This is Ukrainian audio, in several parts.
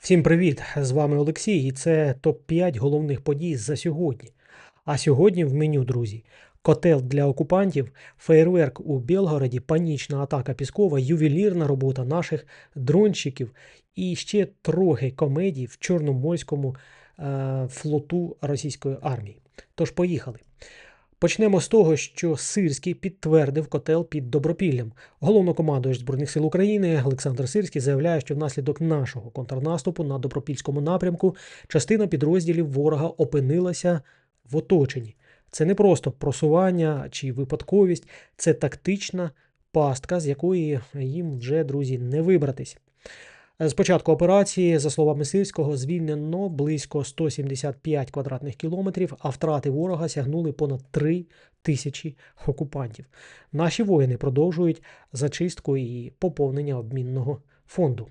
Всім привіт! З вами Олексій, і це топ-5 головних подій за сьогодні. А сьогодні в меню, друзі, котел для окупантів, фейерверк у Белгороді, панічна атака Піскова, ювелірна робота наших дронщиків і ще трохи комедій в Чорноморському е, флоту російської армії. Тож поїхали. Почнемо з того, що Сирський підтвердив котел під Добропіллям. Головнокомандувач Збройних сил України Олександр Сирський заявляє, що внаслідок нашого контрнаступу на Добропільському напрямку частина підрозділів ворога опинилася в оточенні. Це не просто просування чи випадковість, це тактична пастка, з якої їм вже, друзі, не вибратись. З початку операції, за словами Сирського, звільнено близько 175 квадратних кілометрів, а втрати ворога сягнули понад 3 тисячі окупантів. Наші воїни продовжують зачистку і поповнення обмінного фонду.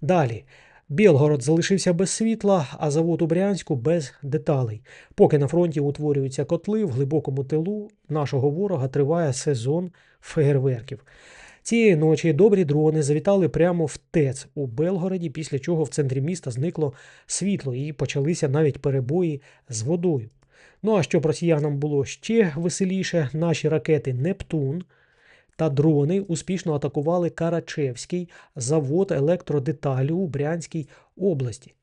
Далі. Білгород залишився без світла, а завод у Брянську без деталей. Поки на фронті утворюються котли, в глибокому тилу нашого ворога триває сезон феєрверків. Цієї ночі добрі дрони завітали прямо в ТЕЦ у Белгороді, після чого в центрі міста зникло світло і почалися навіть перебої з водою. Ну а щоб росіянам було ще веселіше, наші ракети Нептун та дрони успішно атакували Карачевський завод електродеталі у Брянській області.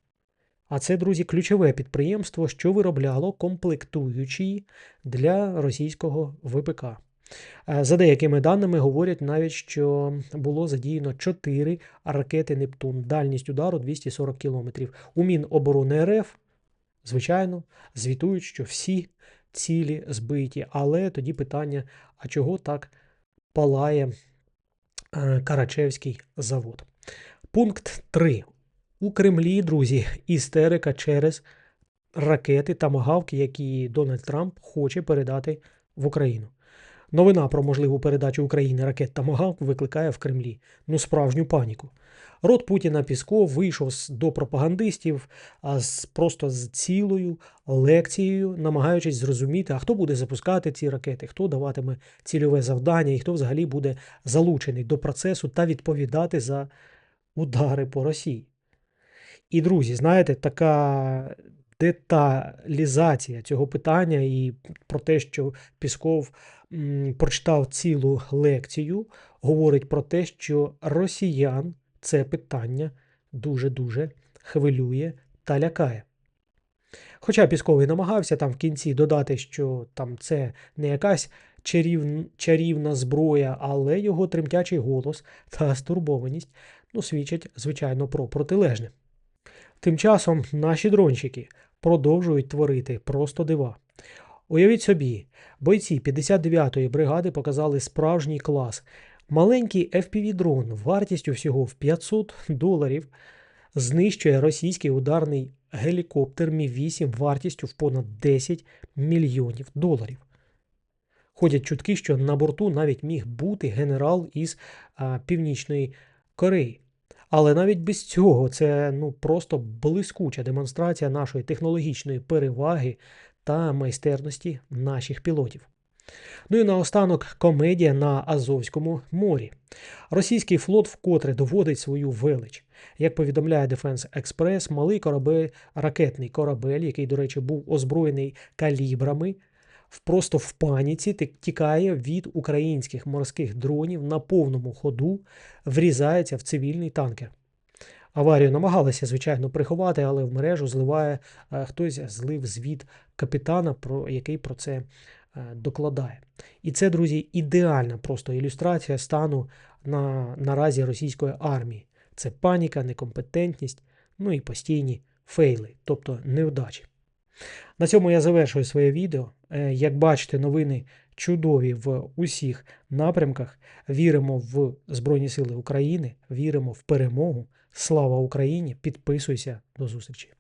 А це, друзі, ключове підприємство, що виробляло комплектуючі для російського ВПК. Е, За деякими даними говорять навіть, що було задіяно 4 ракети Нептун, дальність удару 240 км. У Міноборони РФ, звичайно, звітують, що всі цілі збиті. Але тоді питання: а чого так палає е, Карачевський завод? Пункт 3. У Кремлі, друзі, істерика через ракети та магавки, які Дональд Трамп хоче передати в Україну. Новина про можливу передачу України ракет та Магавк викликає в Кремлі ну справжню паніку. Рот Путіна Пісков вийшов до пропагандистів а з просто з цілою лекцією, намагаючись зрозуміти, а хто буде запускати ці ракети, хто даватиме цільове завдання і хто взагалі буде залучений до процесу та відповідати за удари по Росії. І, друзі, знаєте, така деталізація цього питання і про те, що Пісков прочитав цілу лекцію, говорить про те, що росіян це питання дуже-дуже хвилює та лякає. Хоча Пісков і намагався там в кінці додати, що там це не якась чарів... чарівна зброя, але його тремтячий голос та стурбованість ну, свідчать, звичайно, про протилежне. Тим часом наші дронщики продовжують творити просто дива. Уявіть собі, бойці 59-ї бригади показали справжній клас. Маленький FPV-дрон вартістю всього в 500 доларів знищує російський ударний гелікоптер Мі-8 вартістю в понад 10 мільйонів доларів. Ходять чутки, що на борту навіть міг бути генерал із а, Північної Кореї. Але навіть без цього це ну просто блискуча демонстрація нашої технологічної переваги та майстерності наших пілотів. Ну і наостанок комедія на Азовському морі. Російський флот вкотре доводить свою велич. Як повідомляє Defense Express, малий корабель, ракетний корабель, який, до речі, був озброєний калібрами, просто в паніці тікає від українських морських дронів на повному ходу, врізається в цивільний танкер. Аварію намагалися, звичайно, приховати, але в мережу зливає е, хтось злив звіт капітана, про який про це е, докладає. І це, друзі, ідеальна просто ілюстрація стану на наразі російської армії. Це паніка, некомпетентність, ну і постійні фейли, тобто невдачі. На цьому я завершую своє відео. Е, Як бачите, новини чудові в усіх напрямках. Віримо в Збройні Сили України, віримо в перемогу. Слава Україні! Підписуйся до зустрічі!